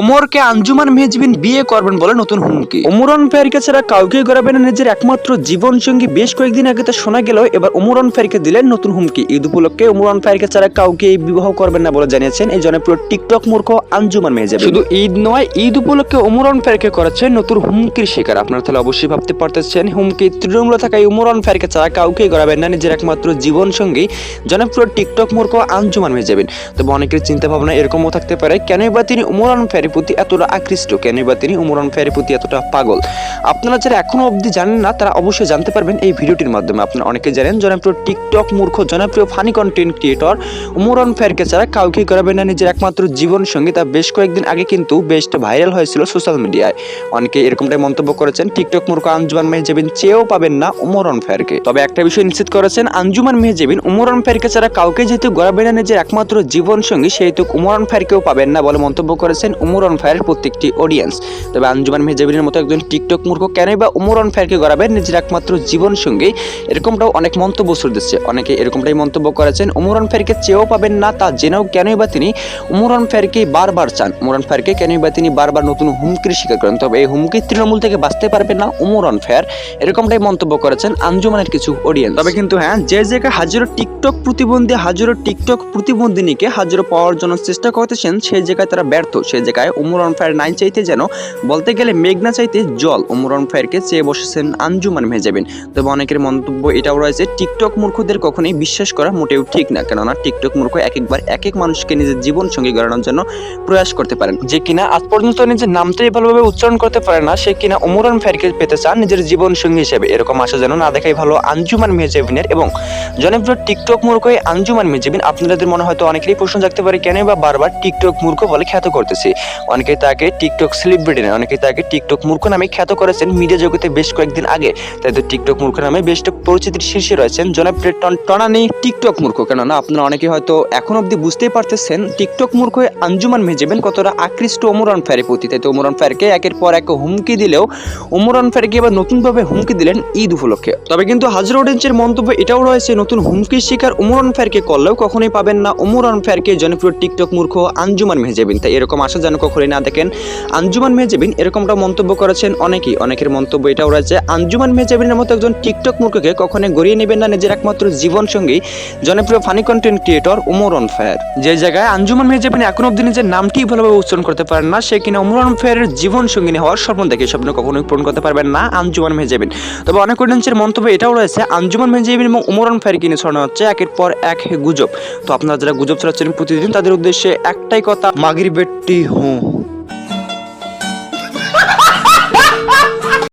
ওমরকে আঞ্জুমান মেহজিবিন বিয়ে করবেন বলে নতুন হুমকি। ওমরান ফেরকে ছাড়া কাউকে করাবেন না নিজের একমাত্র জীবন সঙ্গী বেশ কয়েকদিন আগে তা শোনা গেল, এবার ওমরান ফেরকে দিলেন নতুন হুমকি। ঈদ উপলক্ষে ওমরান ফেরকে ছাড়া কাউকে এই বিবাহ করবেন না বলে জানিয়েছেন এই জনপ্রিয় টিকটক মূর্খ আঞ্জুমান মেহজাবিন। শুধু ঈদ নয়, ঈদ উপলক্ষে ওমরান ফেরকে করেছে নতুন হুমকির শিকার। আপনারা তাহলে অবশ্যই ভাবতে পারতেছেন, হুমকি তৃণমূলে থাকায় ওমরান ফেরকে ছাড়া কাউকে গড়াবেন না নিজের একমাত্র জীবন সঙ্গী জনপ্রিয় টিকটক মূর্খ আঞ্জুমান মেহজাবিন। তবে অনেকের চিন্তা ভাবনা এরকমও থাকতে পারে কেন বা তিনি ওমরন উমরান ফেরের প্রতি এতটা আকৃষ্ট? কেনই বা তিনি উমরান ফেরের প্রতি এতটা পাগল? আপনারা যারা এখনও অবধি জানেন না, তারা অবশ্যই জানতে পারবেন এই ভিডিওটির মাধ্যমে। আপনারা অনেকে জানেন, জনপ্রিয় টিকটক মূর্খ, জনপ্রিয় ফানি কন্টেন্ট ক্রিয়েটর উমরান ফেরকে ছাড়া কাউকে করাবেন না নিজের একমাত্র জীবন সঙ্গী তা বেশ কয়েকদিন আগে কিন্তু বেশ ভাইরাল হয়েছিল সোশ্যাল মিডিয়ায়। অনেকে এরকমটাই মন্তব্য করেছেন, টিকটক মূর্খ আঞ্জুমান মেহজেবিন, চেয়েও পাবেন না উমরন ফেরকে। তবে একটা বিষয় নিশ্চিত করেছেন, আঞ্জুমান মেহজেবিন উমরন ফেরকে ছাড়া কাউকে যেহেতু গড়াবেন না নিজের একমাত্র জীবন সঙ্গী সেহেতু উমরন ফেরকেও পাবেন না বলে মন্তব্য করেছেন উমরন ফেরের প্রত্যেকটি অডিয়েন্স তবে আঞ্জুমান মেহজাবিনের মতো একজন টিকটক মূর্খ কেনই বা উমর অন ফেরকে গড়াবেন নিজের একমাত্র জীবন সঙ্গী? এরকমটাও অনেক মন্তব্য শুরু দিচ্ছে। অনেকে এরকমটাই মন্তব্য করেছেন উমরন ফেরকে চেয়েও পাবেন না, তা জেনেও কেনই বা তিনি? উমর অন ফেরকে বারবার চান। উমরন ফেরকে কেনই বা তিনি বারবার নতুন হুমকির শিকার করেন? তবে এই হুমকি তৃণমূল থেকে বাঁচতে পারবেন না উমর অন ফের এরকমটাই মন্তব্য করেছেন আঞ্জুমানের কিছু অডিয়েন্স তবে কিন্তু হ্যাঁ যে জায়গায় হাজারো টিকটক প্রতিবন্ধী, হাজারো টিকটক প্রতিবন্ধিনীকে হাজারো পাওয়ার জন্য চেষ্টা করতেছেন সেই জায়গায় তারা ব্যর্থ সেই জায়গায় উমরন ফায়ার নাইন চাইতে যেন বলতে গেলে মেঘনা চাইতে জল উমরন ফায়ারকে চেয়ে বসেছেন আঞ্জুমান মেহজাবিন। তবে অনেকের মন্তব্য এটাও রয়েছে, টিকটক মূর্খদের কখনোই বিশ্বাস করা মোটেও ঠিক না, কেননা টিকটক মূর্খ এক একবার এক এক মানুষকে নিজের জীবন সঙ্গী গড়ানোর জন্য প্রয়াস করতে পারেন। যে কিনা আজ পর্যন্ত নিজের নামটাই ভালোভাবে উচ্চারণ করতে পারে না, সে কিনা উমরান ফায়ারকে পেতে চান নিজের জীবন সঙ্গী হিসেবে। এরকম আশা যেন না দেখাই ভালো আঞ্জুমান মেহজাবিনের এবং জনপ্রিয় টিকটক মূর্খ আঞ্জুমান মেহজাবিন, আপনাদের মনে হয়তো অনেকেরই প্রশ্ন জাগতে পারে কেন বা বারবার টিকটক মূর্খ বলে খ্যাত করতেছি। অনেকেই তাকে টিকটক সেলিব্রিটি নেয় অনেকে তাকে টিকটক মূর্খ নামে খ্যাত করেছেন মিডিয়া জগতে বেশ কয়েকদিন আগে। তাই তো টিকটক মূর্খ নামে বেশ পরিচিতির শীর্ষে রয়েছেন জনপ্রিয় টন- টনানি টিকটক মূর্খ। কেননা আপনারা অনেকে হয়তো এখন অবধি বুঝতেই পারতেছেন, টিকটক মূর্খ আঞ্জুমান মেহজাবিন কতটা আকৃষ্ট ওমরান ফ্যারের প্রতি। তাই তো ওমরান ফ্যারকে একের পর এক হুমকি দিলেও ওমরান ফ্যারকে এবার নতুনভাবে হুমকি দিলেন ঈদ উপলক্ষে। তবে কিন্তু হাজার অডিয়েন্সের মন্তব্য এটাও রয়েছে, নতুন হুমকির শিকার উমরান ফ্যারকে করলেও কখনোই পাবেন না। ওমরান ফ্যারকে জনপ্রিয় টিকটক মূর্খ আঞ্জুমান মেহজাবিন। তাই এরকম আশা যেন কখনোই না দেখেন। আঞ্জুমান মেহজাবিন এরকমটা মন্তব্য করেছেন অনেকেই। অনেকের মন্তব্য এটাও রয়েছে, আঞ্জুমান মেহজাবিনের মতো একজন টিকটক মূর্খকে কখনোই গড়িয়ে নেবেন না নিজের একমাত্র জীবন সঙ্গী, জনপ্রিয় ফানি কন্টেন্ট ক্রিয়েটর উমরন ফায়ার যে জায়গায় আঞ্জুমান মেহজাবিন এখন অব্দি নিজের নামটি ভালোভাবে উচ্চারণ করতে পারেন না, সে কিনা উমরন ফায়ারের জীবন সঙ্গিনী হওয়ার স্বপ্ন দেখে স্বপ্ন কখনোই পূরণ করতে পারবেন না আঞ্জুমান মেহজাবিন। তবে অনেক অডিয়েন্সের মন্তব্য এটাও রয়েছে, আঞ্জুমান মেহজাবিন এবং উমরন ফায়ার কিনে ছড়ানো হচ্ছে একের পর এক গুজব। তো আপনারা যারা গুজব ছড়াচ্ছেন প্রতিদিন, তাদের উদ্দেশ্যে একটাই কথা মাগির বেটটি হুঁ